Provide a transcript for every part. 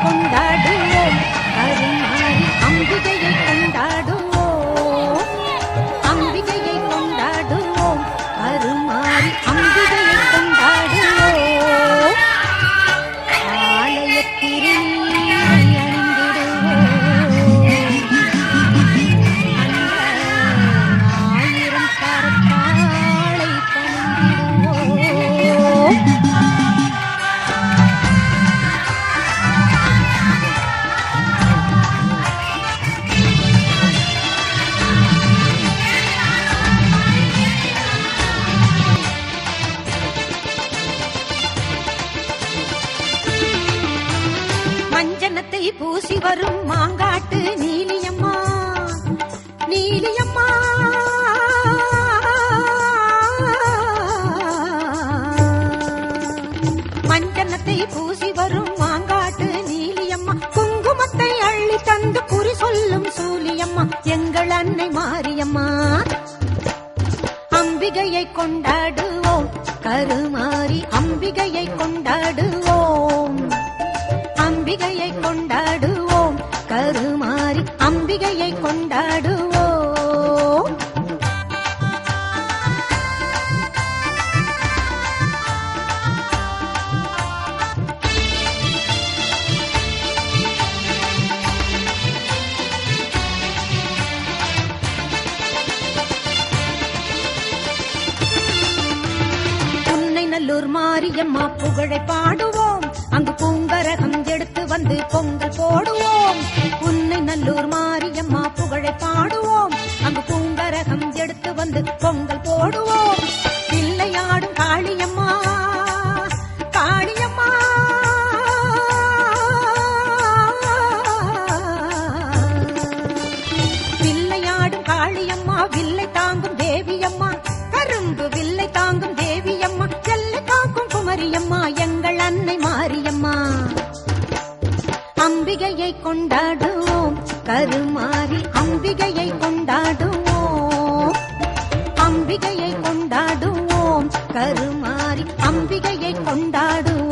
கொண்டாடுவோம். கருமாறி அம்பிகையை மஞ்சனத்தை பூசி வரும் மாங்காட்டு நீலியம்மா. குங்குமத்தை அள்ளி தந்து குறி சொல்லும் சூலியம்மா. எங்கள் அன்னை மாரியம்மா அம்பிகையை கொண்டாடுவோம். கருமாறி அம்பிகையை கொண்டாடுவோம். அம்பிகையை கொண்டாடுவோம். கருமாறி அம்பிகையை கொண்டாடு உன்னை மாரியம்மா புகழை பாடுவோம். அங்கு பூங்கரகம் எடுத்து வந்து பொங்கல் போடுவோம். உன்னை நல்லூர் மாரியம்மா புகழை பாடுவோம். அங்கு பூங்கரகம் எடுத்து வந்து பொங்கல் போடுவோம். பிள்ளையாடும் காளியம்மா காளியம்மா. வில்லையாடும் காளியம்மா வில்லை தாங்கும் தேவியம்மா. கரும்பு வில்லை தாங்கும் தேவி மாரியம்மா எங்கள் அன்னை மாரியம்மா. அம்பிகையை கொண்டாடுவோம் கருமாறி அம்பிகையை கொண்டாடுவோம். அம்பிகையை கொண்டாடுவோம் கருமாறி அம்பிகையை கொண்டாடுவோம்.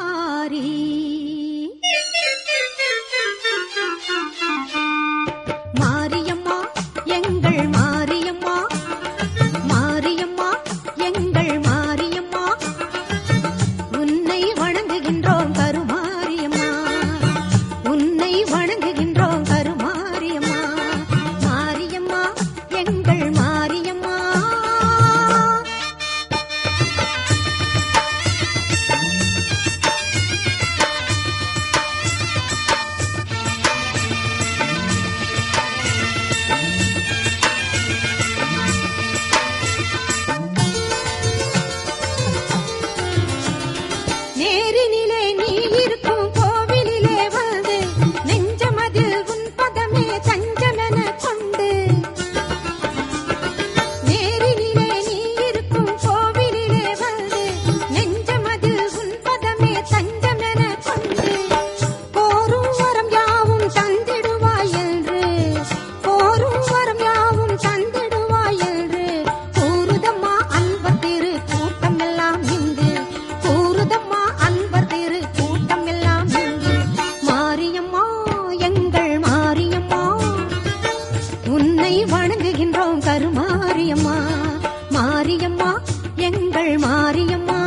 மாரியம்மா